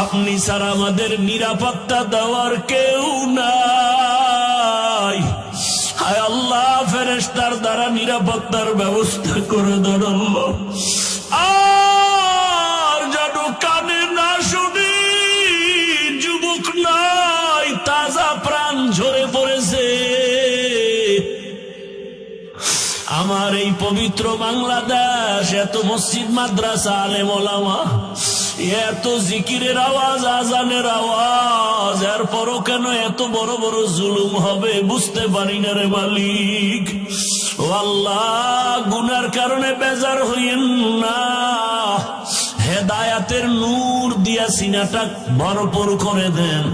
আপনি ছাড়া আমাদের নিরাপত্তা দেওয়ার কেউ নাই হায় আল্লাহ ফেরেস্তার দ্বারা নিরাপত্তার ব্যবস্থা করে আল্লাহ। আর যেন কানে না শুনি, যুবক নাই, তাজা প্রাণ ঝরে পড়েছে আমার এই পবিত্র বাংলাদেশ, এত মসজিদ, মাদ্রাসা আলেম ওলামা এত জিকিরের আওয়াজ, আজানের আওয়াজ, এরপরও কেন এত বড় বড় জুলুম হবে বুঝতে পারি না রে মালিক। ও আল্লাহ, গুনার কারণে বেজার হইন না। হেদায়াতের নূর দিয়া সিনাটা ভরপুর করে দেন।